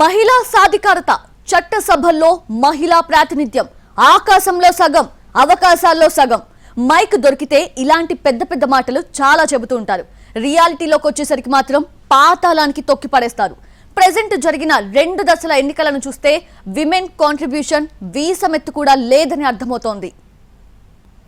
మహిళా సాధికారత చట్టసభల్లో మహిళా ప్రాతినిధ్యం ఆకాశంలో సగం అవకాశాల్లో సగం. మైక్ దొరికితే ఇలాంటి పెద్ద పెద్ద మాటలు చాలా చెబుతూ ఉంటారు. రియాలిటీలోకి వచ్చేసరికి మాత్రం పాతాళానికి తొక్కి పడేస్తారు ప్రెజెంట్ జరిగిన రెండు దశల ఎన్నికలను చూస్తే విమెన్ కాంట్రిబ్యూషన్ వీసమెత్తు కూడా లేదని అర్థమవుతోంది.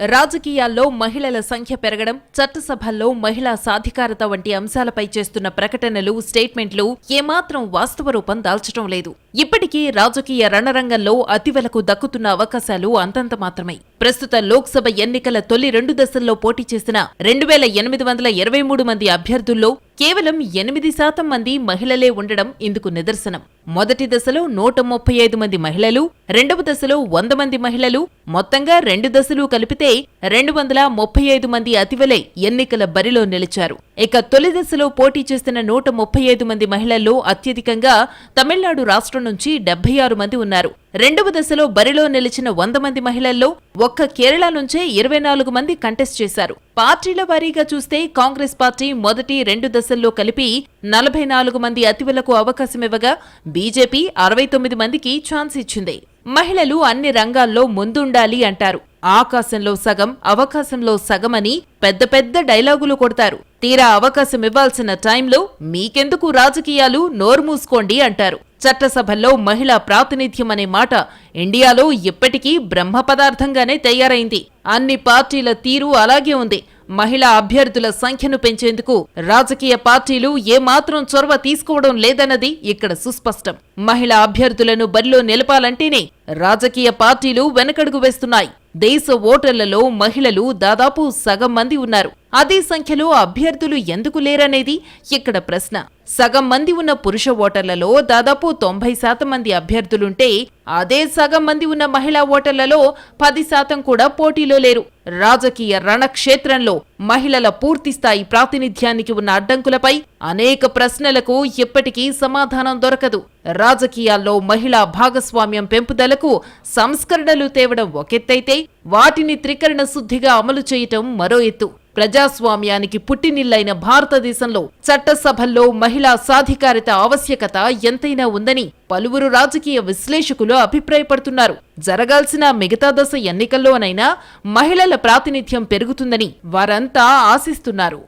రాజకీయాల్లో మహిళల సంఖ్య పెరగడం చట్టసభల్లో మహిళా సాధికారత వంటి అంశాలపై చేస్తున్న ప్రకటనలు స్టేట్మెంట్లు ఏమాత్రం వాస్తవ రూపం దాల్చడం లేదు. ఇప్పటికీ రాజకీయ రణరంగంలో అతివలకు దక్కుతున్న అవకాశాలు అంతంత మాత్రమే. ప్రస్తుత లోక్సభ ఎన్నికల తొలి రెండు దశల్లో పోటీ చేసిన రెండు వేల ఎనిమిది వందల ఇరవై మూడు మంది అభ్యర్థుల్లో కేవలం ఎనిమిది శాతం మంది మహిళలే ఉండడం ఇందుకు నిదర్శనం. మొదటి దశలో నూట ముప్పై ఐదు మంది మహిళలు రెండవ దశలో వంద మంది మహిళలు మొత్తంగా రెండు దశలు కలిపితే రెండు వందల ముప్పై ఐదు మంది అతివలై ఎన్నికల బరిలో నిలిచారు. ఇక తొలి దశలో పోటీ చేస్తున్న నూట ముప్పై ఐదు మంది మహిళల్లో అత్యధికంగా తమిళనాడు రాష్ట్రం నుంచి డెబ్బై ఆరు మంది ఉన్నారు. రెండవ దశలో బరిలో నిలిచిన వంద మంది మహిళల్లో ఒక్క కేరళ నుంచే ఇరవై నాలుగు మంది కంటెస్ట్ చేశారు. పార్టీల వారీగా చూస్తే కాంగ్రెస్ పార్టీ మొదటి రెండు దశల్లో కలిపి నలభై నాలుగు మంది అతివలకు అవకాశమివ్వగా బీజేపీ అరవై తొమ్మిది మందికి ఛాన్స్ ఇచ్చింది. మహిళలు అన్ని రంగాల్లో ముందుండాలి అంటారు. ఆకాశంలో సగం అవకాశంలో సగమని పెద్ద పెద్ద డైలాగులు కొడతారు. తీరా అవకాశం ఇవ్వాల్సిన టైంలో మీకెందుకు రాజకీయాలు నోరుమూసుకోండి అంటారు. చట్టసభల్లో మహిళా ప్రాతినిధ్యం అనే మాట ఇండియాలో ఇప్పటికీ బ్రహ్మ పదార్థంగానే తయారైంది. అన్ని పార్టీల తీరు అలాగే ఉంది. మహిళా అభ్యర్థుల సంఖ్యను పెంచేందుకు రాజకీయ పార్టీలు ఏమాత్రం చొరవ తీసుకోవడం లేదన్నది ఇక్కడ సుస్పష్టం. మహిళా అభ్యర్థులను బరిలో నిలపాలంటేనే రాజకీయ పార్టీలు వెనకడుగు వేస్తున్నాయి. దేశ ఓటర్లలో మహిళలు దాదాపు సగం మంది ఉన్నారు. అదే సంఖ్యలో అభ్యర్థులు ఎందుకు లేరనేది ఇక్కడ ప్రశ్న. సగం మంది ఉన్న పురుష ఓటర్లలో దాదాపు తొంభై శాతం మంది అభ్యర్థులుంటే అదే సగం మంది ఉన్న మహిళా ఓటర్లలో పది శాతం కూడా పోటీలో లేరు. రాజకీయ రణక్షేత్రంలో మహిళల పూర్తిస్థాయి ప్రాతినిధ్యానికి ఉన్న అడ్డంకులపై అనేక ప్రశ్నలకు ఎప్పటికీ సమాధానం దొరకదు. రాజకీయాల్లో మహిళా భాగస్వామ్యం పెంపుదలకు సంస్కరణలు తేవడం ఒకెత్తైతే వాటిని త్రికరణ శుద్ధిగా అమలు చేయటం మరో ఎత్తు. ప్రజాస్వామ్యానికి పుట్టినిల్లైన భారతదేశంలో చట్టసభల్లో మహిళా సాధికారిత ఆవశ్యకత ఎంతైనా ఉందని పలువురు రాజకీయ విశ్లేషకులు అభిప్రాయపడుతున్నారు. జరగాల్సిన మిగతా దశ ఎన్నికల్లోనైనా మహిళల ప్రాతినిధ్యం పెరుగుతుందని వారంతా ఆశిస్తున్నారు.